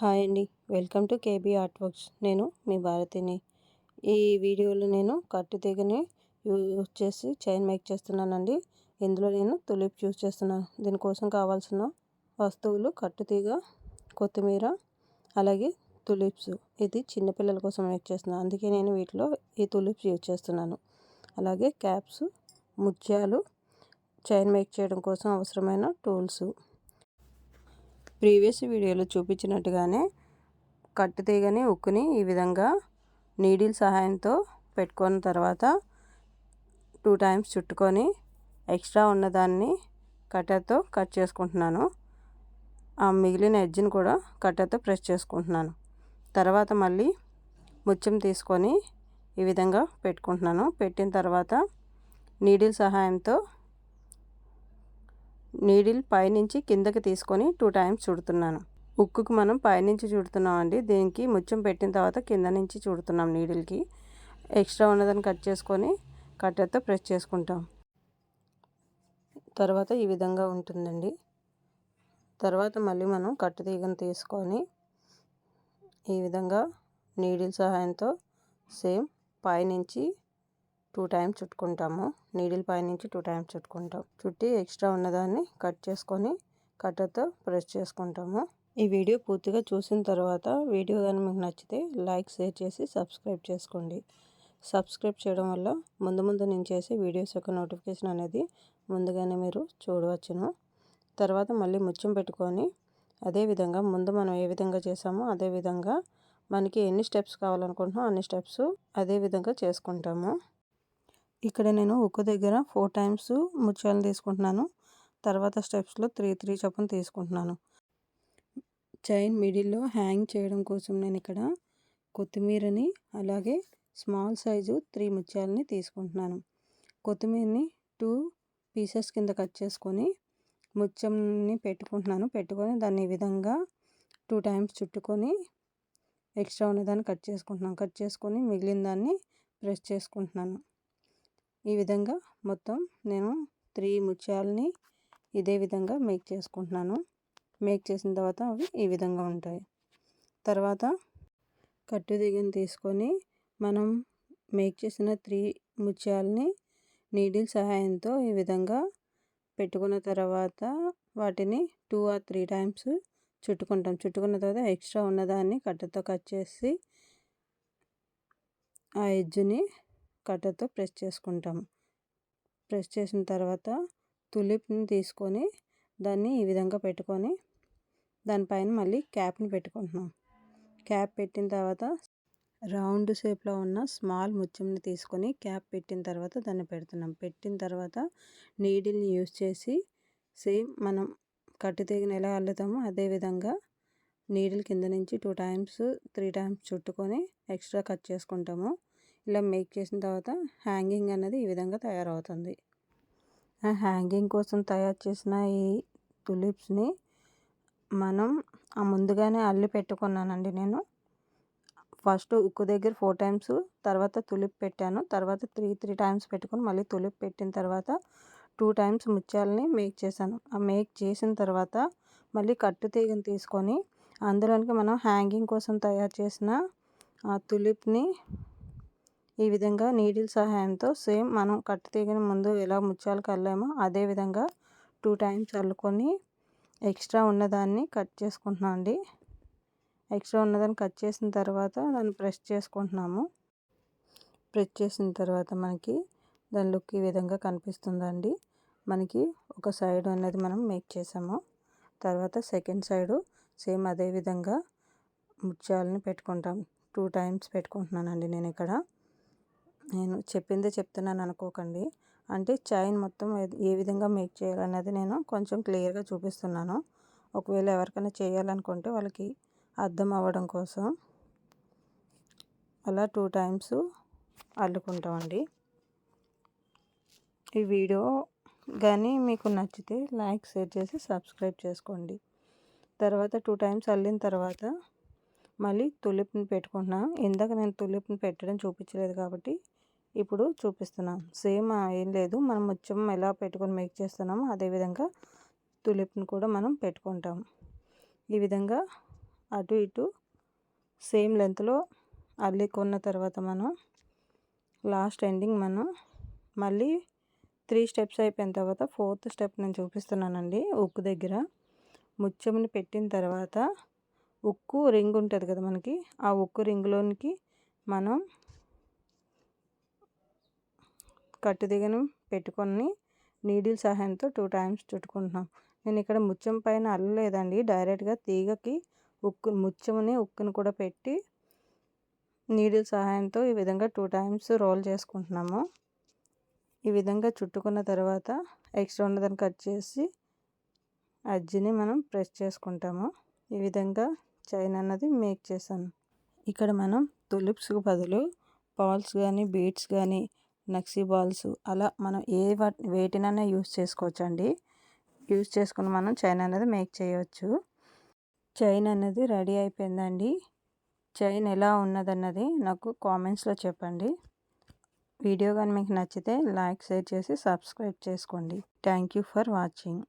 Hi అండి. Welcome to KB art works. నేను మీ భారతిని. ఈ వీడియోలో నేను కట్టు తీగని యూజ్ చేసి చైన్ మేక్ చేస్తున్నానండి. ఇందులో నేను తులిప్ యూజ్ చేస్తున్నాను దీనికోసం కావాల్సిన వస్తువులు కట్టు తీగ కొత్తిమీర అలాగే తులిప్స్. ఇది చిన్నపిల్లల కోసం మేక్ చేస్తున్నాను అందుకే నేను వీటిలో ఈ తులిప్స్ యూజ్ చేస్తున్నాను. అలాగే క్యాప్స్ ముత్యాలు చైన్ మేక్ చేయడం కోసం అవసరమైన టూల్స్. ప్రీవియస్ వీడియోలో చూపించినట్టుగానే కట్టు తీగని ఉక్కుని ఈ విధంగా నీడిల్ సహాయంతో పెట్టుకున్న తర్వాత టూ టైమ్స్ చుట్టుకొని ఎక్స్ట్రా ఉన్నదాన్ని కట్టర్తో కట్ చేసుకుంటున్నాను. ఆ మిగిలిన ఎడ్జ్ని కూడా కట్టర్తో ప్రెస్ చేసుకుంటున్నాను. తర్వాత మళ్ళీ ముత్యం తీసుకొని ఈ విధంగా పెట్టుకుంటున్నాను. పెట్టిన తర్వాత నీడిల్ సహాయంతో నీడిల్ పైనుంచి కిందకి తీసుకొని టూ టైమ్స్ చుడుతున్నాను. ఉక్కుకి మనం పైనుంచి చుడుతున్నాం అండి. దీనికి ముత్యం పెట్టిన తర్వాత కింద నుంచి చుడుతున్నాం నీడిల్కి. ఎక్స్ట్రా ఉన్నదని కట్ చేసుకొని కట్టెతో ప్రెస్ చేసుకుంటాం. తర్వాత ఈ విధంగా ఉంటుందండి. తర్వాత మళ్ళీ మనం కట్టు తీగను తీసుకొని ఈ విధంగా నీడిల్ సహాయంతో సేమ్ పైనుంచి టూ టైమ్స్ చుట్టుకుంటాము. నీడిల్ పైనుంచి టూ టైమ్స్ చుట్టుకుంటాం. చుట్టి ఎక్స్ట్రా ఉన్నదాన్ని కట్ చేసుకొని కట్టర్తో ప్రెస్ చేసుకుంటాము. ఈ వీడియో పూర్తిగా చూసిన తర్వాత వీడియో కానీ మీకు నచ్చితే లైక్ షేర్ చేసి సబ్స్క్రైబ్ చేసుకోండి. సబ్స్క్రైబ్ చేయడం వల్ల ముందు ముందు నేను చేసే వీడియోస్ యొక్క నోటిఫికేషన్ అనేది ముందుగానే మీరు చూడవచ్చును. తర్వాత మళ్ళీ ముత్యం పెట్టుకొని అదేవిధంగా ముందు మనం ఏ విధంగా చేసామో అదే విధంగా మనకి ఎన్ని స్టెప్స్ కావాలనుకుంటున్నామో అన్ని స్టెప్స్ అదే విధంగా చేసుకుంటాము. ఇక్కడ నేను ఒక దగ్గర ఫోర్ టైమ్స్ ముత్యాలను తీసుకుంటున్నాను. తర్వాత స్టెప్స్లో త్రీ త్రీ చొప్పున తీసుకుంటున్నాను. చైన్ మిడిల్లో హ్యాంగ్ చేయడం కోసం నేను ఇక్కడ కొత్తిమీరని అలాగే స్మాల్ సైజు త్రీ ముత్యాలని తీసుకుంటున్నాను. కొత్తిమీరని టూ పీసెస్ కింద కట్ చేసుకొని ముత్యంని పెట్టుకుంటున్నాను. పెట్టుకొని దాన్ని ఈ విధంగా టూ టైమ్స్ చుట్టుకొని ఎక్స్ట్రా ఉన్నదాన్ని కట్ చేసుకుంటున్నాను. కట్ చేసుకొని మిగిలిన దాన్ని ప్రెస్ చేసుకుంటున్నాను. ఈ విధంగా మొత్తం నేను త్రీ ముత్యాలని ఇదే విధంగా మేక్ చేసుకుంటున్నాను. మేక్ చేసిన తర్వాత అవి ఈ విధంగా ఉంటాయి. తర్వాత కట్టు దిగిన తీసుకొని మనం మేక్ చేసిన త్రీ ముత్యాలని నీడిల్ సహాయంతో ఈ విధంగా పెట్టుకున్న తర్వాత వాటిని టూ ఆర్ త్రీ టైమ్స్ చుట్టుకుంటాం. చుట్టుకున్న తర్వాత ఎక్స్ట్రా ఉన్నదాన్ని కట్టతో కట్ చేసి ఆ ఎడ్జ్ని కట్టతో ప్రెస్ చేసుకుంటాం. ప్రెస్ చేసిన తర్వాత తులిప్ని తీసుకొని దాన్ని ఈ విధంగా పెట్టుకొని దానిపైన మళ్ళీ క్యాప్ని పెట్టుకుంటున్నాం. క్యాప్ పెట్టిన తర్వాత రౌండ్ షేప్లో ఉన్న స్మాల్ ముత్యంని తీసుకొని క్యాప్ పెట్టిన తర్వాత దాన్ని పెడుతున్నాం. పెట్టిన తర్వాత నీడిల్ని యూస్ చేసి సేమ్ మనం కట్టు తీగని ఎలా అల్లుతామో అదేవిధంగా నీడిల్ కింద నుంచి టూ టైమ్స్ త్రీ టైమ్స్ చుట్టుకొని ఎక్స్ట్రా కట్ చేసుకుంటాము. ఇలా మేక్ చేసిన తర్వాత హ్యాంగింగ్ అనేది ఈ విధంగా తయారవుతుంది. ఆ హ్యాంగింగ్ కోసం తయారు చేసిన ఈ తులిప్స్ని మనం ఆ ముందుగానే అల్లి పెట్టుకున్నానండి నేను. ఫస్ట్ ఉక్కు దగ్గర ఫోర్ టైమ్స్ తర్వాత తులిప్ పెట్టాను. తర్వాత త్రీ త్రీ టైమ్స్ పెట్టుకుని మళ్ళీ తులిప్ పెట్టిన తర్వాత టూ టైమ్స్ ముత్యాలని మేక్ చేశాను. ఆ మేక్ చేసిన తర్వాత మళ్ళీ కట్టు తీగను తీసుకొని అందులోనికి మనం హ్యాంగింగ్ కోసం తయారు చేసిన ఆ తులిప్ని ఈ విధంగా నీడిల్ సహాయంతో సేమ్ మనం కట్టు తీగని ముందు ఎలా ముత్యాలకు అల్లామో అదే విధంగా టూ టైమ్స్ అల్లుకొని ఎక్స్ట్రా ఉన్నదాన్ని కట్ చేసుకుంటున్నాం అండి. ఎక్స్ట్రా ఉన్నదాన్ని కట్ చేసిన తర్వాత దాన్ని ప్రెస్ చేసుకుంటున్నాము. ప్రెస్ చేసిన తర్వాత మనకి దాని లుక్ ఈ విధంగా కనిపిస్తుందండి. మనకి ఒక సైడ్ అనేది మనం మేక్ చేసాము. తర్వాత సెకండ్ సైడు సేమ్ అదే విధంగా ముత్యాలని పెట్టుకుంటాం. టూ టైమ్స్ పెట్టుకుంటున్నానండి నేను ఇక్కడ. నేను చెప్పిందే చెప్తున్నాను అనుకోకండి. అంటే చైన్ మొత్తం ఏ విధంగా మేక్ చేయాలనేది నేను కొంచెం క్లియర్గా చూపిస్తున్నాను. ఒకవేళ ఎవరికైనా చేయాలనుకుంటే వాళ్ళకి అర్థం అవ్వడం కోసం అలా టూ టైమ్స్ అల్లుకుంటామండి. ఈ వీడియో కానీ మీకు నచ్చితే లైక్ షేర్ చేసి సబ్స్క్రైబ్ చేసుకోండి. తర్వాత టూ టైమ్స్ అల్లిన తర్వాత మళ్ళీ తులిప్ని పెట్టుకుంటున్నాను. ఇందాక నేను తులిప్ని పెట్టడం చూపించలేదు కాబట్టి ఇప్పుడు చూపిస్తున్నాం సేమ్ ఏం లేదు. మనం ముత్యం ఎలా పెట్టుకొని మేక్ చేస్తున్నామో అదేవిధంగా తులిప్ని కూడా మనం పెట్టుకుంటాం. ఈ విధంగా అటు ఇటు సేమ్ లెంత్లో అల్లికొన్న తర్వాత మనం లాస్ట్ ఎండింగ్ మనం మళ్ళీ త్రీ స్టెప్స్ అయిపోయిన తర్వాత ఫోర్త్ స్టెప్ నేను చూపిస్తున్నానండి. ఉక్కు దగ్గర ముత్యంని పెట్టిన తర్వాత ఉక్కు రింగ్ ఉంటుంది కదా మనకి ఆ ఉక్కు రింగ్లోనికి మనం కట్టు దిగను పెట్టుకొని నీడిల్ సహాయంతో టూ టైమ్స్ చుట్టుకుంటున్నాం. నేను ఇక్కడ ముత్యం పైన అల్లలేదండి. డైరెక్ట్గా తీగకి ఉక్కు ముత్యముని ఉక్కుని కూడా పెట్టి నీడిల్ సహాయంతో ఈ విధంగా టూ టైమ్స్ రోల్ చేసుకుంటున్నాము. ఈ విధంగా చుట్టుకున్న తర్వాత ఎక్స్ట్రా ఉన్నదాన్ని కట్ చేసి అజ్జిని మనం ప్రెస్ చేసుకుంటాము. ఈ విధంగా చైన్ అన్నది మేక్ చేశాను. ఇక్కడ మనం తులిప్స్కి బదులు పాల్స్ కానీ బీడ్స్ కానీ నక్సీ బాల్స్ అలా మనం ఏ వేటినైనా యూస్ చేసుకోవచ్చండి. యూస్ చేసుకుని మనం చైన్ అనేది మేక్ చేయవచ్చు చైన్ అనేది రెడీ అయిపోయిందండి. చైన్ ఎలా ఉన్నదన్నది నాకు కామెంట్స్లో చెప్పండి. వీడియో కానీ మీకు నచ్చితే లైక్ షేర్ చేసి సబ్స్క్రైబ్ చేసుకోండి. Thank you for watching.